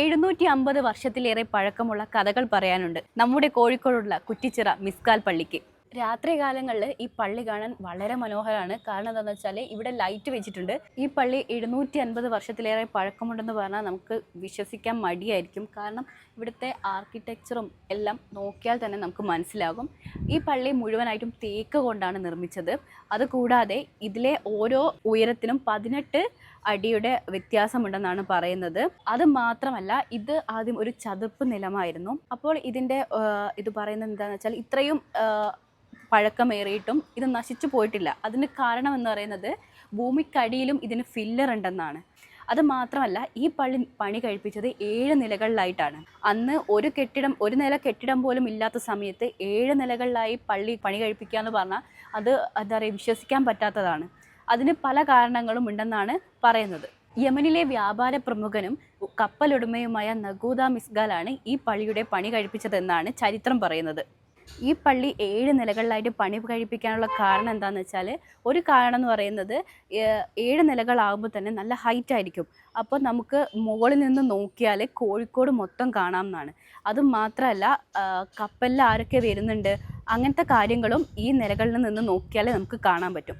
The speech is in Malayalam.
എഴുന്നൂറ്റി അമ്പത് വർഷത്തിലേറെ പഴക്കമുള്ള കഥകൾ പറയാനുണ്ട്. നമ്മുടെ കോഴിക്കോടുള്ള കുറ്റിച്ചിറ മിസ്കാൽ പള്ളിക്ക്. രാത്രികാലങ്ങളിൽ ഈ പള്ളി കാണാൻ വളരെ മനോഹരമാണ്. കാരണം എന്താണെന്ന് വെച്ചാൽ ഇവിടെ ലൈറ്റ് വെച്ചിട്ടുണ്ട്. ഈ പള്ളി എഴുന്നൂറ്റി അൻപത് വർഷത്തിലേറെ പഴക്കമുണ്ടെന്ന് പറഞ്ഞാൽ നമുക്ക് വിശ്വസിക്കാൻ മടിയായിരിക്കും. കാരണം ഇവിടുത്തെ ആർക്കിടെക്ചറും എല്ലാം നോക്കിയാൽ തന്നെ നമുക്ക് മനസ്സിലാകും. ഈ പള്ളി മുഴുവനായിട്ടും തേക്ക് കൊണ്ടാണ് നിർമ്മിച്ചത്. അതുകൂടാതെ ഇതിലെ ഓരോ ഉയരത്തിനും പതിനെട്ട് അടിയുടെ വ്യത്യാസമുണ്ടെന്നാണ് പറയുന്നത്. അത് മാത്രമല്ല ഇത് ആദ്യം ഒരു ചതുപ്പ് നിലമായിരുന്നു. അപ്പോൾ ഇതിന്റെ ഇത് പറയുന്നത് എന്താണെന്ന് വെച്ചാൽ ഇത്രയും പഴക്കമേറിയിട്ടും ഇത് നശിച്ചു പോയിട്ടില്ല. അതിന് കാരണം എന്ന് പറയുന്നത് ഭൂമിക്കടിയിലും ഇതിന് ഫില്ലർ ഉണ്ടെന്നാണ്. അത് മാത്രമല്ല ഈ പള്ളി പണി കഴിപ്പിച്ചത് ഏഴ് നിലകളിലായിട്ടാണ്. അന്ന് ഒരു കെട്ടിടം ഒരു നില കെട്ടിടം പോലും ഇല്ലാത്ത സമയത്ത് ഏഴ് നിലകളിലായി പള്ളി പണി കഴിപ്പിക്കുക എന്ന് പറഞ്ഞാൽ അത് എന്താ പറയുക വിശ്വസിക്കാൻ പറ്റാത്തതാണ്. അതിന് പല കാരണങ്ങളും ഉണ്ടെന്നാണ് പറയുന്നത്. യമനിലെ വ്യാപാര പ്രമുഖനും കപ്പലുടമയുമായ നഗൂദ മിസ്ഗാലാണ് ഈ പള്ളിയുടെ പണി കഴിപ്പിച്ചതെന്നാണ് ചരിത്രം പറയുന്നത്. ഈ പള്ളി ഏഴ് നിലകളിലായിട്ട് പണി കഴിപ്പിക്കാനുള്ള കാരണം എന്താണെന്ന് വെച്ചാൽ ഒരു കാരണം എന്ന് പറയുന്നത് ഏഴ് നിലകളാകുമ്പോൾ തന്നെ നല്ല ഹൈറ്റ് ആയിരിക്കും. അപ്പോൾ നമുക്ക് മുകളിൽ നിന്ന് നോക്കിയാൽ കോഴിക്കോട് മൊത്തം കാണാം എന്നാണ് അത് മാത്രമല്ല കപ്പലിൽ ആരൊക്കെ വരുന്നുണ്ട് അങ്ങനത്തെ കാര്യങ്ങളും ഈ നിലകളിൽ നിന്ന് നോക്കിയാലേ നമുക്ക് കാണാൻ പറ്റും.